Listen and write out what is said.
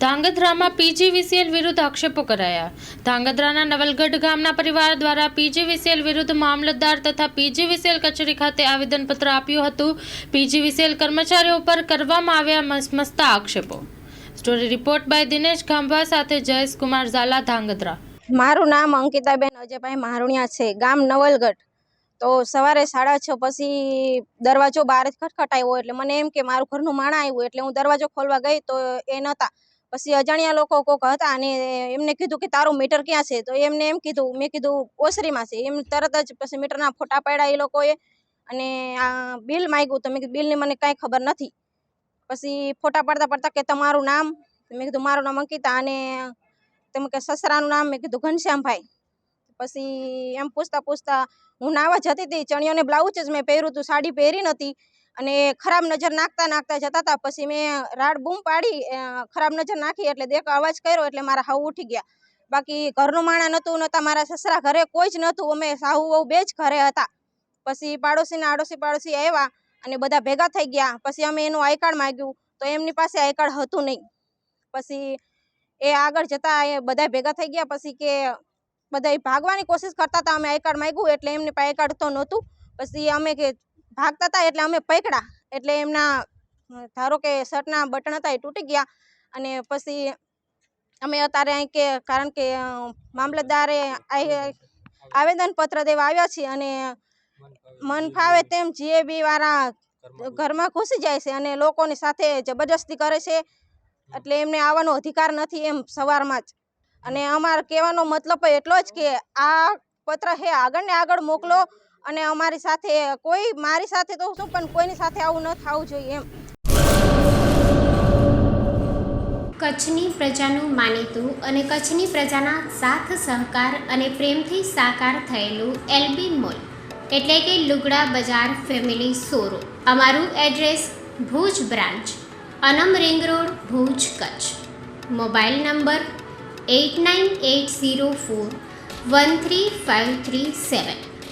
ધાંગધ્રામાં PGVCL વિરુદ્ધ આક્ષેપો કરાયા. ધાંગધ્રાના નવલગઢ ગામના પરિવાર દ્વારા પીજીવીસીએલ વિરુદ્ધ મામલતદાર તથા પીજીવીસીએલ કચેરી ખાતે આવેદનપત્ર આપ્યું હતું. પીજીવીસીએલ કર્મચારીઓ પર કરવામાં આવ્યા મસ- મસ્તા આક્ષેપો. Story report by Dinesh Gambha સાથે જયેશ કુમાર ઝાલા, ધાંગધ્રા. મારું નામ અંકિતાબેન અજયભાઈ મારુણિયા છે, ગામ નવલગઢ. તો સવારે સાડા છ પછી દરવાજો બહાર જ ખટખટાવ્યો એટલે મને એમ કે મારું ઘરનું માણા આવ્યું એટલે હું દરવાજો ખોલવા ગઈ તો એ નહોતા. પછી અજાણ્યા લોકો કોક હતા અને એમને કીધું કે તારું મીટર ક્યાં છે? તો એમને એમ કીધું, મેં કીધું, ઓસરીમાં છે. એમ તરત જ પછી મીટરના ફોટા પાડ્યા એ લોકોએ અને આ બિલ માગ્યું. તો મેં કીધું બિલની મને કાંઈ ખબર નથી. પછી ફોટા પાડતા પાડતા કે તમારું નામ? મેં કીધું, મારું નામ અંકિતા. અને તમે કે સસરાનું નામ? મેં કીધું, ઘનશ્યામભાઈ. પછી એમ પૂછતા પૂછતા હું નાવા જતી હતી. ચણિયો ચણિયોને બ્લાઉઝ જ મેં પહેર્યું હતું, સાડી પહેરી નહોતી. અને ખરાબ નજર નાખતા નાખતા જતા હતા પછી મેં રાડ બૂમ પાડી ખરાબ નજર નાખી એટલે દેખ અવાજ કર્યો એટલે મારા હાવ ઉઠી ગયા. બાકી ઘરનું માણા નહોતું, નહોતા મારા સસરા ઘરે કોઈ જ નહોતું. અમે સાહુ વહુ બે જ ઘરે હતા. પછી પાડોશીના આડોશી પાડોશી આવ્યા અને બધા ભેગા થઈ ગયા. પછી અમે એનું આઈ કાર્ડ માગ્યું, તો એમની પાસે આઈ કાર્ડ હતું નહીં. પછી એ આગળ જતા એ બધા ભેગા થઈ ગયા. પછી કે બધા ભાગવાની કોશિશ કરતા હતા અમે આઈ કાર્ડ માંગ્યું એટલે એમને પાસે આઈ કાર્ડ તો નહોતું. પછી અમે કે ભાગતા હતા એટલે અમે પકડ્યા એટલે એમના ધારો કે શર્ટના બટન હતા એ તૂટી ગયા. અને પછી અમે અત્યારે અહીં કે, કારણ કે મામલતદારે આવેદનપત્ર દેવા આવ્યા છીએ અને મન ફાવે તેમ જીએબી વાળા ઘરમાં ઘૂસી જાય છે અને લોકોની સાથે જબરજસ્તી કરે છે. એટલે એમને આવવાનો અધિકાર નથી એમ સવારમાં જ. અને અમારો કહેવાનો મતલબ એટલો જ કે આ પત્ર હે આગળ ને આગળ મોકલો. અને અમારી સાથે, કોઈ મારી સાથે તો શું, પણ કોઈની સાથે આવું ન થવું જોઈએ એમ. કચ્છની પ્રજાનું માનીતું અને કચ્છની પ્રજાના સાથ, સહકાર અને પ્રેમથી સાકાર થયેલું એલબી મોલ, એટલે કે લુગડા બજાર ફેમિલી સોરો અમારું address Bhuj branch, Anam ring road, Bhuj, Kutch. Mobile number eight nine eight zero four one three five three seven.